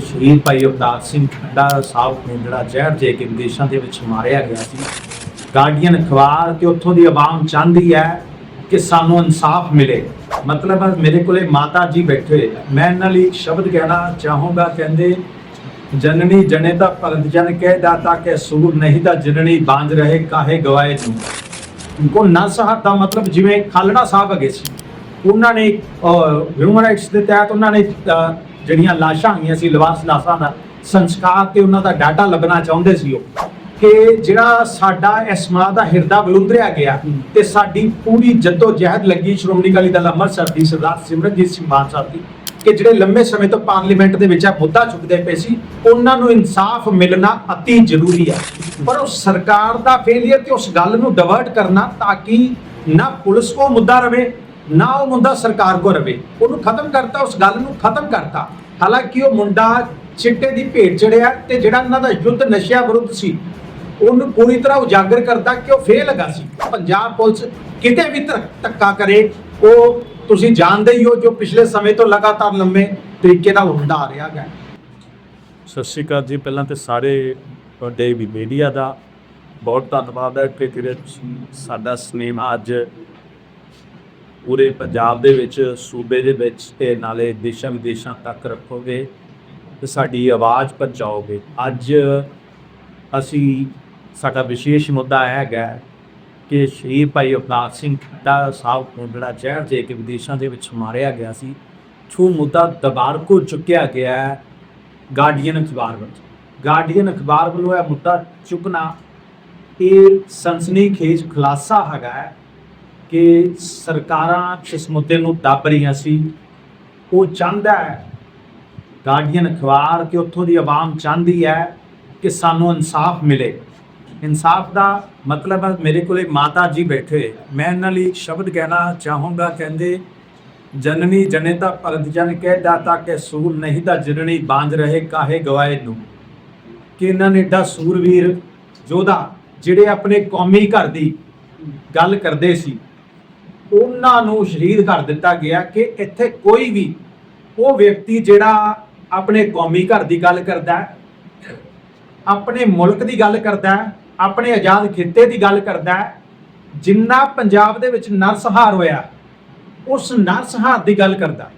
ਸ਼ਹੀਦ ਭਾਈ ਅਵਤਾਰ ਸਿੰਘ ਖੰਡਾ ਸਾਹਿਬ ਨੂੰ ਜਿਹੜਾ ਜ਼ਹਿਰ ਦੇ ਕੇ ਵਿਦੇਸ਼ਾਂ ਦੇ ਵਿੱਚ ਮਾਰਿਆ ਗਿਆ ਸੀ। ਗਾਰਡੀਅਨ ਅਖਬਾਰ ਤੇ ਉੱਥੋਂ ਦੀ ਆਵਾਮ ਚਾਹੁੰਦੀ ਹੈ ਕਿ ਸਾਨੂੰ ਇਨਸਾਫ ਮਿਲੇ। ਮਤਲਬ ਮੇਰੇ ਕੋਲੇ ਮਾਤਾ ਜੀ ਬੈਠੇ ਮੈਂ ਇਹਨਾਂ ਲਈ ਸ਼ਬਦ ਕਹਿਣਾ ਚਾਹੂੰਗਾ ਕਹਿੰਦੇ ਜਨਨੀ ਜਨੇ ਦਾ ਭਗਤ ਜਨ ਕਹਿ ਦਾਤਾ ਕੇ ਸੂਰ ਨਹੀਂ ਤਾਂ ਜਨਨੀ ਬਾਂਝ ਰਹੇ ਕਾਹੇ ਗਵਾਏ ਨੂੰ? ਕੋ ਨਾ ਸਾਹਿਬ ਦਾ ਮਤਲਬ ਜਿਵੇਂ ਖਾਲੜਾ ਸਾਹਿਬ ਹੈਗੇ ਸੀ। ਉਹਨਾਂ ਨੇ ਹਿਊਮਨ ਰਾਈਟਸ ਦੇ ਤਹਿਤ ਉਹਨਾਂ ਨੇ ਅਹ, ਜਿਹੜੀਆਂ ਲਾਸ਼ਾਂ ਹੈਗੀਆਂ ਸੀ ਲਿਵਾਸ ਲਾਸ਼ਾਂ ਦਾ ਸੰਸਕਾਰ ਤੇ ਉਹਨਾਂ ਦਾ ਡਾਟਾ ਲੱਭਣਾ ਚਾਹੁੰਦੇ ਸੀ ਉਹ, ਕਿ ਜਿਹੜਾ ਸਾਡਾ ਇਸ ਮਾਂ ਦਾ ਹਿਰਦਾ ਬਲੁੰਦਰਿਆ ਗਿਆ ਤੇ ਸਾਡੀ ਪੂਰੀ ਜੱਦੋ ਜਹਿਦ ਲੱਗੀ ਸ਼੍ਰੋਮਣੀ ਅਕਾਲੀ ਦਲ ਅੰਮ੍ਰਿਤਸਰ ਦੀ, ਸਰਦਾਰ ਸਿਮਰਨਜੀਤ ਸਿੰਘ ਮਾਨ ਸਾਹਿਬ ਦੀ, ਕਿ ਜਿਹੜੇ ਲੰਮੇ ਸਮੇਂ ਤੋਂ ਪਾਰਲੀਮੈਂਟ ਦੇ ਵਿੱਚ ਇਹ ਮੁੱਦਾ ਚੁੱਕਦੇ ਪਏ ਸੀ, ਉਹਨਾਂ ਨੂੰ ਇਨਸਾਫ ਮਿਲਣਾ ਅਤੀ ਜ਼ਰੂਰੀ ਹੈ ਪਰ ਉਹ ਸਰਕਾਰ ਦਾ ਫੇਲਿਅਰ ਤੇ ਉਸ ਗੱਲ ਨੂੰ ਡਿਵਰਟ ਕਰਨਾ ਤਾਂ ਕਿ ਨਾ ਪੁਲਿਸ ਕੋ ਮੁੱਦਾ ਰਵੇ ਨਾ ਉਹ ਮੁੰਡਾ ਸਰਕਾਰ ਕੋ ਰਵੇ। ਉਹਨੂੰ ਖਤਮ ਕਰਤਾ, ਉਸ ਗੱਲ ਨੂੰ ਖਤਮ ਕਰਤਾ। ਹਾਲਾਂਕਿ ਉਹ ਮੁੰਡਾ ਚਿੱਟੇ ਦੀ ਭੇਟ ਚੜਿਆ ਤੇ ਜਿਹੜਾ ਇਹਨਾਂ ਦਾ ਯੁੱਧ ਨਸ਼ਿਆਂ ਵਿਰੁੱਧ ਸੀ, ਉਹਨੂੰ ਪੂਰੀ ਤਰ੍ਹਾਂ ਉਜਾਗਰ ਕਰਦਾ ਕਿ ਉਹ ਫੇਲ ਹੈਗਾ ਸੀ। ਪੰਜਾਬ ਪੁਲਿਸ ਕਿਤੇ ਵੀ ਧੱਕਾ ਕਰੇ, ਉਹ ਤੁਸੀਂ ਜਾਣਦੇ ਹੀ ਹੋ ਜੋ ਪਿਛਲੇ ਸਮੇਂ ਤੋਂ ਲਗਾਤਾਰ ਲੰਮੇ ਤਰੀਕੇ ਨਾਲ ਹੁੰਦਾ ਆ ਰਿਹਾ ਹੈ। ਸਤਿ ਸ਼੍ਰੀ ਅਕਾਲ ਜੀ। ਪਹਿਲਾਂ ਤੇ ਸਾਰੇ, ਤੁਹਾਡੇ ਵੀ ਮੀਡੀਆ ਦਾ ਬਹੁਤ ਧੰਨਵਾਦ ਹੈ। ਕਿ ਤੇਰੇ ਸਾਡਾ ਸਿਨੇਮਾ ਅੱਜ ਪੂਰੇ ਪੰਜਾਬ ਦੇ ਵਿੱਚ, ਸੂਬੇ ਦੇ ਵਿੱਚ ਤੇ ਨਾਲੇ ਦੇਸ਼ਾਂ ਵਿਦੇਸ਼ਾਂ ਤੱਕ ਰੱਖੋਗੇ ਤੇ ਸਾਡੀ ਆਵਾਜ਼ ਪਹੁੰਚਾਓਗੇ ਅੱਜ ਅਸੀਂ, ਸਾਡਾ ਵਿਸ਼ੇਸ਼ ਮੁੱਦਾ ਇਹ ਹੈਗਾ ਕਿ ਸ਼ਹੀਦ ਭਾਈ ਅਵਤਾਰ ਸਿੰਘ ਖੰਡਾ ਸਾਹਿਬ ਨੂੰ ਜਿਹੜਾ ਜ਼ਹਿਰ ਦੇ ਕੇ ਵਿਦੇਸ਼ਾਂ ਦੇ ਵਿੱਚ ਮਾਰਿਆ ਗਿਆ ਸੀ, ਛੂ ਮੁੱਦਾ ਦਬਾਰ ਕੋ ਚੁੱਕਿਆ ਗਿਆ ਹੈ ਗਾਰਡੀਅਨ ਅਖਬਾਰ ਵਿੱਚ ਗਾਰਡੀਅਨ ਅਖਬਾਰ ਵੱਲੋਂ ਇਹ ਮੁੱਦਾ ਚੁੱਕਣਾ ਇਹ ਸਨਸਨੀਖੇਜ ਖੁਲਾਸਾ ਹੈਗਾ ਹੈ। ਕਿ ਸਰਕਾਰਾਂ ਇਸ ਮੁੱਦੇ ਨੂੰ ਦੱਬ ਰਹੀਆਂ ਸੀ, ਉਹ ਚਾਹੁੰਦਾ ਹੈ ਗਾਰਡੀਅਨ ਅਖਬਾਰ ਕਿ ਉੱਥੋਂ ਦੀ ਆਵਾਮ ਚਾਹੁੰਦੀ ਹੈ ਕਿ ਸਾਨੂੰ ਇਨਸਾਫ ਮਿਲੇ। ਇਨਸਾਫ ਦਾ ਮਤਲਬ ਹੈ ਮੇਰੇ ਕੋਲੇ ਮਾਤਾ ਜੀ ਬੈਠੇ ਹੋਏ। ਮੈਂ ਇਹਨਾਂ ਲਈ ਸ਼ਬਦ ਕਹਿਣਾ ਚਾਹੂੰਗਾ, ਕਹਿੰਦੇ, ਜਨਨੀ ਜਨੇ ਤਾਂ ਭਗਤ ਜਨ ਕਹਿ ਦਾਤਾ ਕੇ ਸੂਰ, ਨਹੀਂ ਤਾਂ ਜਨਨੀ ਬਾਂਝ ਰਹੇ ਕਾਹੇ ਗਵਾਏ ਨੂੰ ਕਿ ਇਹਨਾਂ ਨੇ ਏਡਾ ਸੂਰਵੀਰ ਯੋਧਾ ਜਿਹੜੇ ਆਪਣੇ ਕੌਮੀ ਘਰ ਦੀ ਗੱਲ ਕਰਦੇ ਸੀ ਉਹਨਾਂ ਨੂੰ ਸ਼ਹੀਦ ਕਰ ਦਿੱਤਾ ਗਿਆ ਕਿ ਇੱਥੇ ਕੋਈ ਵੀ ਉਹ ਵਿਅਕਤੀ ਜਿਹੜਾ ਆਪਣੇ ਕੌਮੀ ਘਰ ਦੀ ਗੱਲ ਕਰਦਾ ਹੈ, ਆਪਣੇ ਮੁਲਕ ਦੀ ਗੱਲ ਕਰਦਾ ਹੈ, ਆਪਣੇ ਆਜ਼ਾਦ ਖਿੱਤੇ ਦੀ ਗੱਲ ਕਰਦਾ ਹੈ, ਜਿੰਨਾ ਪੰਜਾਬ ਦੇ ਵਿੱਚ ਨਰਸਹਾਰ ਹੋਇਆ, ਉਸ ਨਰਸਹਾਰ ਦੀ ਗੱਲ ਕਰਦਾ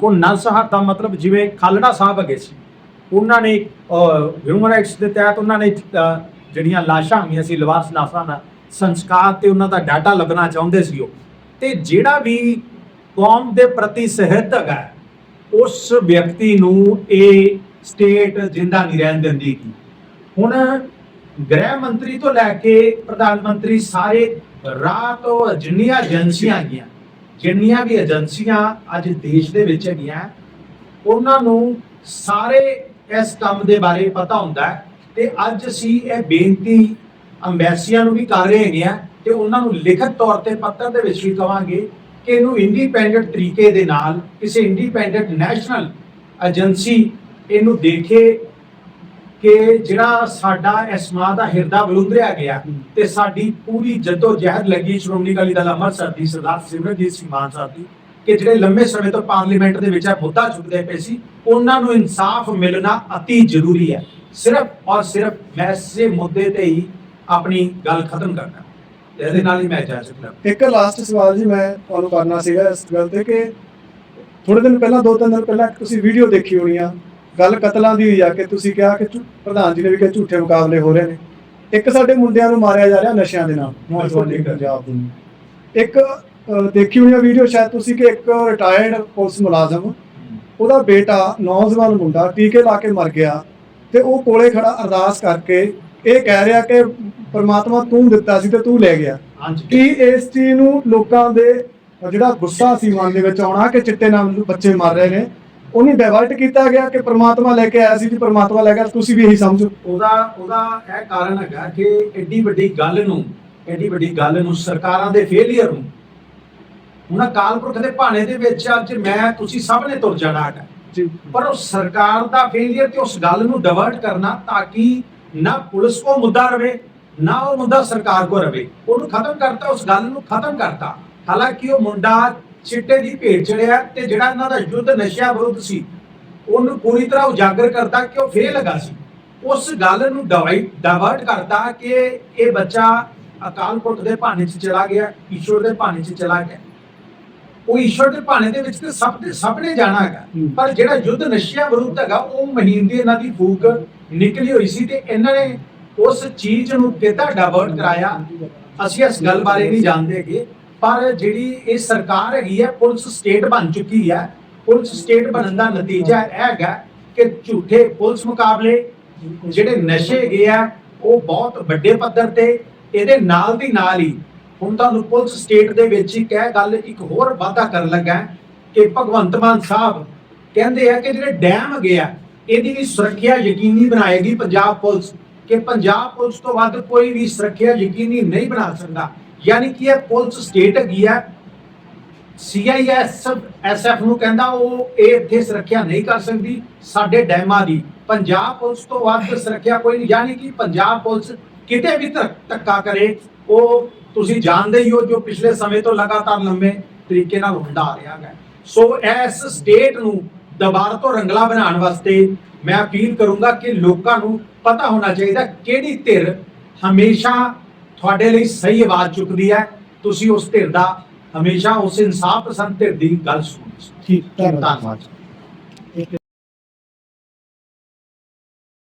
ਕੋ ਨਰਸਹਾਰ ਦਾ ਮਤਲਬ ਜਿਵੇਂ ਖਾਲੜਾ ਸਾਹਿਬ ਹੈਗੇ ਸੀ, ਉਹਨਾਂ ਨੇ ਹਿਊਮਨ ਰਾਈਟਸ ਦੇ ਤਹਿਤ ਉਹਨਾਂ ਨੇ ਜਿਹੜੀਆਂ ਲਾਸ਼ਾਂ ਹੋਈਆਂ ਸੀ ਲਿਵਾਸ ਲਾਸ਼ਾਂ ਦਾ ਸੰਸਕਾਰ ਤੇ ਉਹਨਾਂ ਦਾ ਡਾਟਾ ਲੱਭਣਾ ਚਾਹੁੰਦੇ ਸੀ ਉਹ। ਤੇ ਜਿਹੜਾ ਵੀ ਕੌਮ ਦੇ ਪ੍ਰਤੀ ਸਹਿਤਕ ਹੈ, ਉਸ ਵਿਅਕਤੀ ਨੂੰ ਇਹ ਸਟੇਟ ਜਿੰਦਾ ਨਹੀਂ ਰਹਿਣ ਦਿੰਦੀ ਗੀ। ਹੁਣ ਗ੍ਰਹਿ ਮੰਤਰੀ ਤੋਂ ਲੈ ਕੇ ਪ੍ਰਧਾਨ ਮੰਤਰੀ ਸਾਰੇ ਰਾਹ ਤੋਂ ਜਿੰਨੀਆਂ ਏਜੰਸੀਆਂ ਹੈਗੀਆਂ ਜਿੰਨੀਆਂ ਵੀ ਏਜੰਸੀਆਂ ਅੱਜ ਦੇਸ਼ ਦੇ ਵਿੱਚ ਹੈਗੀਆਂ, ਉਹਨਾਂ ਨੂੰ ਸਾਰੇ ਇਸ ਕੰਮ ਦੇ ਬਾਰੇ ਪਤਾ ਹੁੰਦਾ ਹੈ ਤੇ ਅੱਜ ਅਸੀਂ ਇਹ ਬੇਨਤੀ ਅੰਬੈਸੀਆਂ ਨੂੰ ਵੀ ਕਰ ਰਹੇ ਹੈਗੇ ਆ ਤੇ ਉਹਨਾਂ ਨੂੰ ਲਿਖਤ ਤੌਰ ਤੇ ਪੱਤਰ ਦੇ ਵਿੱਚ ਵੀ ਕਵਾਂਗੇ ਕਿ ਇਹਨੂੰ ਇੰਡੀਪੈਂਡੈਂਟ ਤਰੀਕੇ ਦੇ ਨਾਲ ਕਿਸੇ ਇੰਡੀਪੈਂਡੈਂਟ ਨੈਸ਼ਨਲ ਏਜੰਸੀ ਇਹਨੂੰ ਦੇਖੇ ਕਿ ਜਿਹੜਾ ਸਾਡਾ ਇਸ ਮਾਂ ਦਾ ਹਿਰਦਾ ਬਲੁੰਦਰਿਆ ਗਿਆ ਤੇ ਸਾਡੀ ਪੂਰੀ ਜੱਦੋ ਜਹਿਦ ਲੱਗੀ ਸ਼੍ਰੋਮਣੀ ਅਕਾਲੀ ਦਲ ਅੰਮ੍ਰਿਤਸਰ ਦੀ ਸਰਦਾਰ ਸਿਮਰਨਜੀਤ ਸਿੰਘ ਮਾਨ ਸਾਹਿਬ ਦੀ ਕਿ ਜਿਹੜੇ ਲੰਮੇ ਸਮੇਂ ਤੋਂ ਪਾਰਲੀਮੈਂਟ ਦੇ ਵਿੱਚ ਇਹ ਮੁੱਦਾ ਚੁੱਕਦੇ ਪਏ ਸੀ, ਉਹਨਾਂ ਨੂੰ ਇਨਸਾਫ ਮਿਲਣਾ ਅਤੀ ਜ਼ਰੂਰੀ ਹੈ। ਸਿਰਫ ਔਰ ਸਿਰਫ ਵੈਸੇ ਮੁੱਦੇ ਤੇ ਹੀ ਆਪਣੀ ਗੱਲ ਖਤਮ ਕਰਨਾ ਇਹਦੇ ਨਾਲ ਹੀ ਮੈਂ ਇਜਾਜ਼ਤ ਲੈਂਦਾ ਇੱਕ ਲਾਸਟ ਸਵਾਲ ਜੀ ਮੈਂ ਤੁਹਾਨੂੰ ਕਰਨਾ ਸੀਗਾ ਇਸ ਗੱਲ ਤੇ ਕਿ ਥੋੜੇ ਦਿਨ ਪਹਿਲਾਂ ਦੋ ਤਿੰਨ ਦਿਨ ਪਹਿਲਾਂ ਤੁਸੀਂ ਵੀਡੀਓ ਦੇਖੀ ਹੋਣੀ ਆ ਗੱਲ ਕਤਲਾਂ ਦੀ ਹੋਈ ਆ ਕਿ ਤੁਸੀਂ ਕਿਹਾ ਕਿ ਪ੍ਰਧਾਨ ਜੀ ਨੇ ਵੀ ਕਿ ਝੂਠੇ ਮੁਕਾਬਲੇ ਹੋ ਰਹੇ ਨੇ। ਇੱਕ ਸਾਡੇ ਮੁੰਡਿਆਂ ਨੂੰ ਮਾਰਿਆ ਜਾ ਰਿਹਾ ਨਸ਼ਿਆਂ ਦੇ ਨਾਲ ਨੌਜਵਾਨੀ ਪੰਜਾਬ ਦੇ। ਇੱਕ ਦੇਖੀ ਹੋਣੀ ਆ ਵੀਡੀਓ ਸ਼ਾਇਦ ਤੁਸੀਂ ਕਿ ਇੱਕ ਰਿਟਾਇਰਡ ਪੁਲਿਸ ਮੁਲਾਜ਼ਮ ਉਹਦਾ ਬੇਟਾ ਨੌਜਵਾਨ ਮੁੰਡਾ ਟੀਕੇ ਲਾ ਕੇ ਮਰ ਗਿਆ ਤੇ ਉਹ ਕੋਲੇ ਖੜਾ ਅਰਦਾਸ ਕਰਕੇ ਇਹ ਕਹਿ ਰਿਹਾ ਕਿ ਪਰਮਾਤਮਾ ਤੂੰ ਦਿੱਤਾ ਸੀ ਤੇ ਤੂੰ ਲੈ ਗਿਆ। ਹਾਂਜੀ। ਕੀ ਇਸ ਚੀਜ਼ ਨੂੰ ਲੋਕਾਂ ਦੇ ਜਿਹੜਾ ਗੁੱਸਾ ਸੀ ਮਨ ਦੇ ਵਿੱਚ ਆਉਣਾ ਕਿ ਚਿੱਟੇ ਨਾਲ ਬੱਚੇ ਮਰ ਰਹੇ ਨੇ ਉਹਨੂੰ ਡਾਇਵਰਟ ਕੀਤਾ ਗਿਆ ਕਿ ਪ੍ਰਮਾਤਮਾ ਲੈ ਕੇ ਆਇਆ ਸੀ ਜੀ ਪ੍ਰਮਾਤਮਾ ਲੈ ਗਿਆ ਤੁਸੀਂ ਵੀ ਇਹੀ ਸਮਝੋ। ਉਹਦਾ ਉਹਦਾ ਇਹ ਕਾਰਨ ਹੈਗਾ ਕਿ ਐਡੀ ਵੱਡੀ ਗੱਲ ਨੂੰ ਐਡੀ ਵੱਡੀ ਗੱਲ ਨੂੰ ਸਰਕਾਰਾਂ ਦੇ ਫੇਲਿਅਰ ਨੂੰ। ਹੁਣ ਅਕਾਲ ਪੁਰਖ ਦੇ ਭਾਣੇ ਦੇ ਵਿੱਚ ਅੱਜ ਮੈਂ ਤੁਸੀਂ ਸਭ ਨੇ ਤੁਰ ਜਾਣਾ ਜੀ। ਪਰ ਉਹ ਸਰਕਾਰ ਦਾ ਫੇਲਿਅਰ ਤੇ ਉਸ ਗੱਲ ਨੂੰ ਡਿਵਰਟ ਕਰਨਾ ਤਾਂ ਕਿ ਨਾ ਪੁਲਿਸ ਕੋ ਮੁੱਦਾ ਰਵੇ ਨਾ ਉਹ ਮੁੱਦਾ ਸਰਕਾਰ ਕੋ ਰਵੇ। ਉਹਨੂੰ ਖਤਮ ਕਰਤਾ ਉਸ ਗੱਲ ਨੂੰ ਖਤਮ ਕਰਤਾ। ਹਾਲਾਂਕਿ ਉਹ ਮੁੰਡਾ ਚਿੱਟੇ ਦੀ ਭੇਟ ਚੜਿਆ ਤੇ ਜਿਹੜਾ ਇਹਨਾਂ ਦਾ ਯੁੱਧ ਨਸ਼ਿਆਂ ਵਿਰੁੱਧ ਸੀ ਉਹਨੂੰ ਪੂਰੀ ਤਰ੍ਹਾਂ ਉਜਾਗਰ ਕਰਤਾ ਕਿ ਉਹ ਫੇਲ ਹੈਗਾ ਸੀ। ਉਸ ਗੱਲ ਨੂੰ ਡਾਇਵਰਟ ਕਰਤਾ ਕਿ ਇਹ ਬੱਚਾ ਅਕਾਲ ਪੁਰਖ ਦੇ ਭਾਣੇ 'ਚ ਚਲਾ ਗਿਆ ਈਸ਼ਵਰ ਦੇ ਭਾਣੇ 'ਚ ਚਲਾ ਗਿਆ। ਉਹ ਈਸ਼ਵਰ ਦੇ ਭਾਣੇ ਦੇ ਵਿੱਚ ਤੇ ਸਭ ਦੇ ਸਭ ਨੇ ਜਾਣਾ ਹੈਗਾ। ਪਰ ਜਿਹੜਾ ਯੁੱਧ ਨਸ਼ਿਆਂ ਵਿਰੁੱਧ ਹੈਗਾ ਉਹ ਮਹੀਨ ਦੀ ਇਹਨਾਂ ਦੀ ਫੂਕ ਨਿਕਲੀ ਹੋਈ ਸੀ ਤੇ ਇਹਨਾਂ ਨੇ ਉਸ ਚੀਜ਼ ਨੂੰ ਕਿੱਦਾਂ ਡਾਇਵਰਟ ਕਰਾਇਆ? ਅਸੀਂ ਇਸ ਗੱਲ ਬਾਰੇ ਨਹੀਂ ਜਾਣਦੇ ਜਾਣਦੇਗੇ ਪਰ ਜਿਹੜੀ ਇਹ ਸਰਕਾਰ ਹੈਗੀ ਹੈ ਪੁਲਿਸ ਸਟੇਟ ਬਣ ਚੁੱਕੀ ਹੈ ਪੁਲਿਸ ਸਟੇਟ ਬਣਨ ਦਾ ਨਤੀਜਾ ਇਹ ਹੈਗਾ ਕਿ ਝੂਠੇ ਪੁਲਿਸ ਮੁਕਾਬਲੇ, ਜਿਹੜੇ ਨਸ਼ੇ ਹੈਗੇ ਆ, ਉਹ ਬਹੁਤ ਵੱਡੇ ਪੱਧਰ ਤੇ, ਇਹਦੇ ਨਾਲ ਦੀ ਨਾਲ ਹੀ ਹੁਣ ਤੁਹਾਨੂੰ ਪੁਲਿਸ ਸਟੇਟ ਦੇ ਵਿੱਚ ਇੱਕ ਇਹ ਗੱਲ, ਇੱਕ ਹੋਰ ਵਾਅਦਾ ਕਰਨ ਲੱਗਾ ਕਿ ਭਗਵੰਤ ਮਾਨ ਸਾਹਿਬ ਕਹਿੰਦੇ ਆ ਕਿ ਜਿਹੜੇ ਡੈਮ ਹੈਗੇ ਆ ਇਹਦੀ ਵੀ ਸੁਰੱਖਿਆ ਯਕੀਨੀ ਬਣਾਏਗੀ ਪੰਜਾਬ ਪੁਲਿਸ ਕਿ ਪੰਜਾਬ ਪੁਲਿਸ ਤੋਂ ਵੱਧ ਕੋਈ ਵੀ ਸੁਰੱਖਿਆ ਯਕੀਨੀ ਨਹੀਂ ਬਣਾ ਸਕਦਾ। ਯਾਨੀ ਕਿ ਇਹ ਪੁਲਿਸ ਸਟੇਟ ਹੈਗੀ ਆ ਸੀਆਈਐਸ ਐਸਐਫ ਨੂੰ ਕਹਿੰਦਾ ਉਹ ਇਹ ਇੱਥੇ ਸੁਰੱਖਿਆ ਨਹੀਂ ਕਰ ਸਕਦੀ, ਸਾਡੇ ਡੈਮਾਂ ਦੀ। ਪੰਜਾਬ ਪੁਲਿਸ ਤੋਂ ਵੱਧ ਸੁਰੱਖਿਆ ਕੋਈ ਨਹੀਂ। ਯਾਨੀ ਕਿ ਪੰਜਾਬ ਪੁਲਿਸ ਕਿਤੇ ਵੀ ਧੱਕਾ ਕਰੇ, ਉਹ ਤੁਸੀਂ ਜਾਣਦੇ ਹੀ ਹੋ ਜੋ ਪਿਛਲੇ ਸਮੇਂ ਤੋਂ ਲਗਾਤਾਰ ਲੰਮੇ ਤਰੀਕੇ ਨਾਲ ਹੁੰਦਾ ਆ ਰਿਹਾ ਹੈ ਸੋ ਇਸ ਸਟੇਟ ਨੂੰ ਦੁਬਾਰਾ ਤੋਂ ਰੰਗਲਾ ਬਣਾਉਣ ਵਾਸਤੇ ਮੈਂ ਅਪੀਲ ਕਰੂੰਗਾ ਕਿ ਲੋਕਾਂ ਨੂੰ ਪਤਾ ਹੋਣਾ ਚਾਹੀਦਾ ਕਿਹੜੀ ਧਿਰ ਹਮੇਸ਼ਾ ਤੁਹਾਡੇ ਲਈ ਸਹੀ ਆਵਾਜ਼ ਚੁੱਕਦੀ ਹੈ। ਤੁਸੀਂ ਉਸ ਧਿਰ ਦਾ ਹਮੇਸ਼ਾ ਉਸ ਇਨਸਾਫ ਪਸੰਦ ਧਿਰ ਦੀ ਗੱਲ ਸੁਣੋ। ਠੀਕ ਧੰਨਵਾਦ। ਧੰਨਵਾਦ।